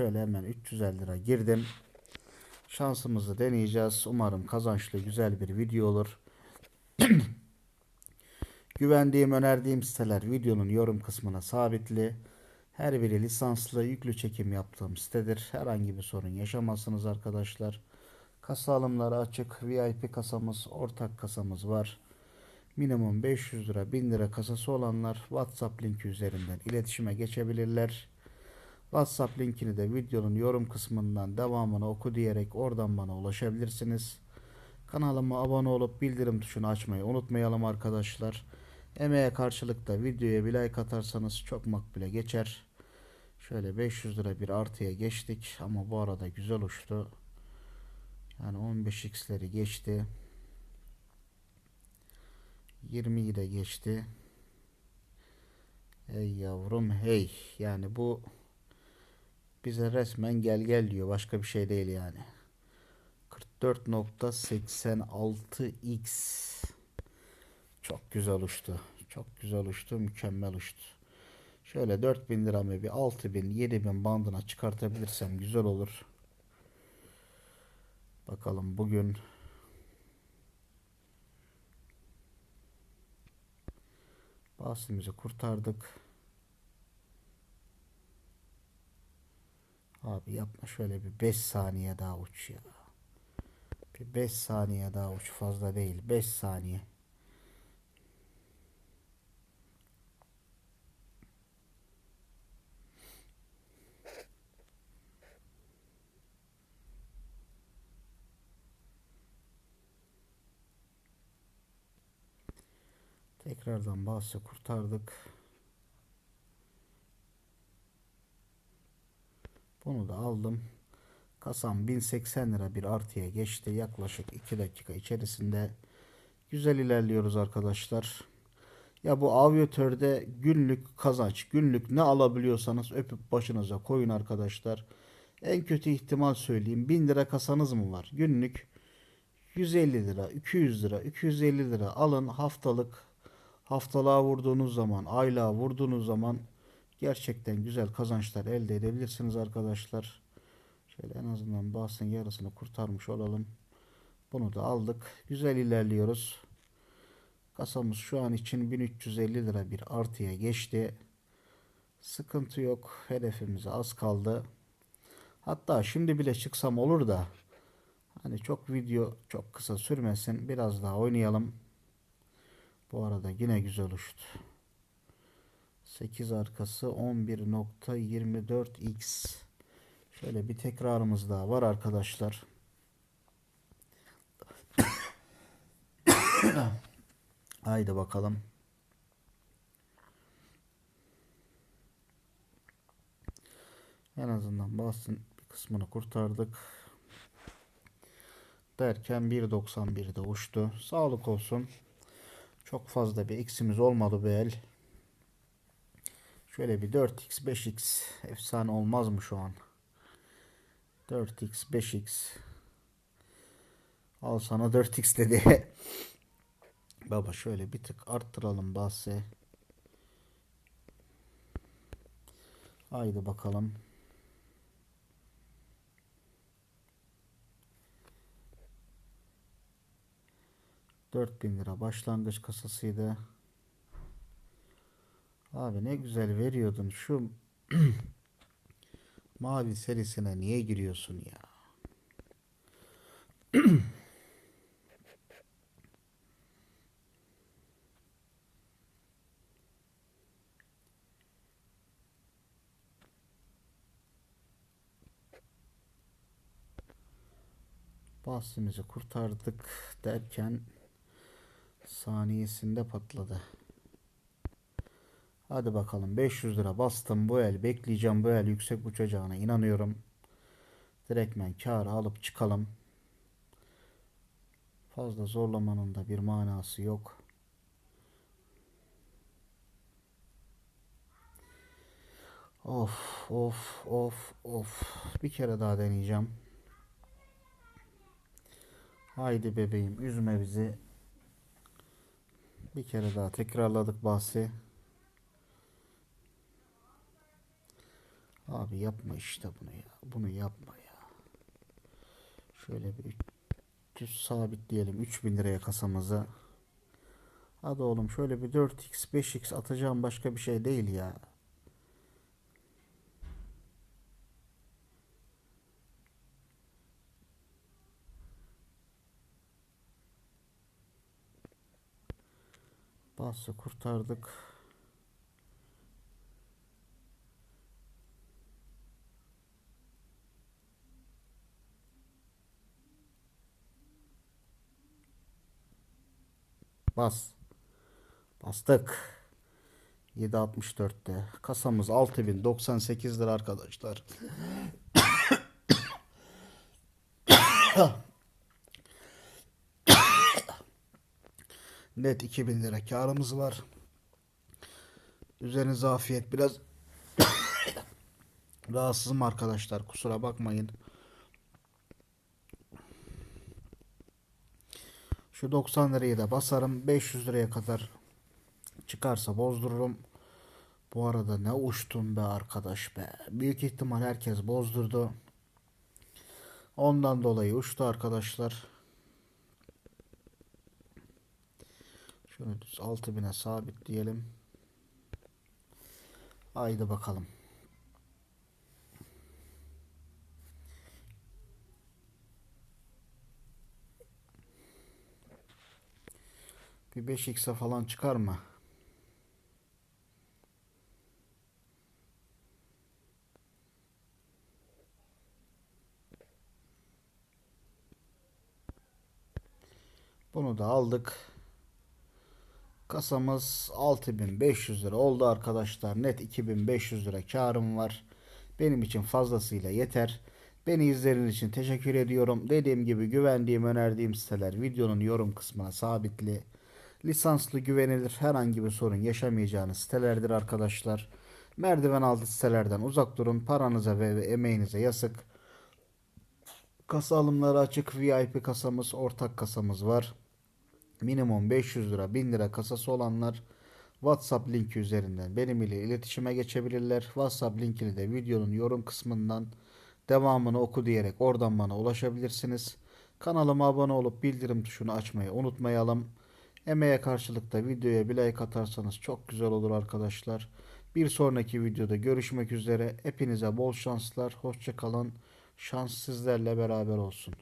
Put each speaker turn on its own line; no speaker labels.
şöyle hemen 350 lira girdim. Şansımızı deneyeceğiz. Umarım kazançlı güzel bir video olur. Güvendiğim, önerdiğim siteler videonun yorum kısmına sabitli. Her biri lisanslı, yüklü çekim yaptığım sitedir. Herhangi bir sorun yaşamazsınız arkadaşlar. Kasa alımları açık. VIP kasamız, ortak kasamız var. Minimum 500 lira, 1000 lira kasası olanlar WhatsApp linki üzerinden iletişime geçebilirler. WhatsApp linkini de videonun yorum kısmından devamını oku diyerek oradan bana ulaşabilirsiniz. Kanalıma abone olup bildirim tuşunu açmayı unutmayalım arkadaşlar. Emeğe karşılık da videoya bir like atarsanız çok makbule geçer. Şöyle 500 lira bir artıya geçtik ama bu arada güzel uçtu. Yani 15x'leri geçti. 20'yi de geçti. Hey yavrum hey. Yani bu bize resmen gel gel diyor. Başka bir şey değil yani. 44.86x çok güzel uçtu. Çok güzel uçtu. Mükemmel uçtu. Şöyle 4000 liramı bir 6000 7000 bandına çıkartabilirsem güzel olur. Bakalım bugün bahsimizi kurtardık. Abi yapma şöyle bir 5 saniye daha uç ya. Bir 5 saniye daha uç fazla değil. 5 saniye. Tekrardan bahsi kurtardık. Bunu da aldım. Kasam 1080 lira bir artıya geçti. Yaklaşık 2 dakika içerisinde güzel ilerliyoruz arkadaşlar. Ya bu avyatörde günlük kazanç, günlük ne alabiliyorsanız öpüp başınıza koyun arkadaşlar. En kötü ihtimal söyleyeyim 1000 lira kasanız mı var? Günlük 150 lira, 200 lira, 250 lira alın haftalık haftalığa vurduğunuz zaman, aylığa vurduğunuz zaman gerçekten güzel kazançlar elde edebilirsiniz arkadaşlar. Şöyle en azından bahsin yarısını kurtarmış olalım. Bunu da aldık. Güzel ilerliyoruz. Kasamız şu an için 1350 lira bir artıya geçti. Sıkıntı yok. Hedefimize az kaldı. Hatta şimdi bile çıksam olur da hani çok video çok kısa sürmesin. Biraz daha oynayalım. Bu arada yine güzel uçtu. 8 arkası 11.24x. Şöyle bir tekrarımız daha var arkadaşlar. Haydi bakalım. En azından bir kısmını kurtardık. Derken 1.91'de uçtu. Sağlık olsun. Çok fazla bir eksimiz olmadı bu el. Şöyle bir 4x 5x efsane olmaz mı şu an? 4x 5x Al sana 4x dedi. Baba şöyle bir tık arttıralım bahse. Haydi bakalım. Dört bin lira başlangıç kasasıydı. Abi ne güzel veriyordun. Şu mavi serisine niye giriyorsun ya? Bahsimizi kurtardık derken saniyesinde patladı. Hadi bakalım 500 lira bastım bu el bekleyeceğim bu el yüksek uçacağına inanıyorum. Direktmen karı alıp çıkalım. Fazla zorlamanın da bir manası yok. Of of of of bir kere daha deneyeceğim. Haydi bebeğim üzme bizi. Bir kere daha tekrarladık bahsi. Abi yapma işte bunu ya. Bunu yapma ya. Şöyle bir 300 sabitleyelim 3000 liraya kasamıza. Hadi oğlum şöyle bir 4x 5x atacağım başka bir şey değil ya. Bası kurtardık. Bas. Bastık. 7.64'te. Kasamız 6098 lira arkadaşlar. Net 2000 lira karımız var. Üzerinize afiyet. Biraz rahatsızım arkadaşlar. Kusura bakmayın. Şu 90 lirayı da basarım. 500 liraya kadar çıkarsa bozdururum. Bu arada ne uçtum be arkadaş be. Büyük ihtimal herkes bozdurdu. Ondan dolayı uçtu arkadaşlar. Şunu düz 6000'e sabitleyelim. Haydi bakalım. Bir 5x'e falan çıkar mı? Bunu da aldık. Kasamız 6500 lira oldu arkadaşlar. Net 2500 lira karım var. Benim için fazlasıyla yeter. Beni izlediğiniz için teşekkür ediyorum. Dediğim gibi güvendiğim, önerdiğim siteler videonun yorum kısmına sabitli. Lisanslı, güvenilir, herhangi bir sorun yaşamayacağınız sitelerdir arkadaşlar. Merdiven altı sitelerden uzak durun. Paranıza ve, emeğinize yazık. Kasa alımları açık. VIP kasamız, ortak kasamız var. Minimum 500 lira, 1000 lira kasası olanlar WhatsApp linki üzerinden benim ile iletişime geçebilirler. WhatsApp linkini de videonun yorum kısmından devamını oku diyerek oradan bana ulaşabilirsiniz. Kanalıma abone olup bildirim tuşunu açmayı unutmayalım. Emeğe karşılık da videoya bir like atarsanız çok güzel olur arkadaşlar. Bir sonraki videoda görüşmek üzere. Hepinize bol şanslar. Hoşçakalın. Şans sizlerle beraber olsun.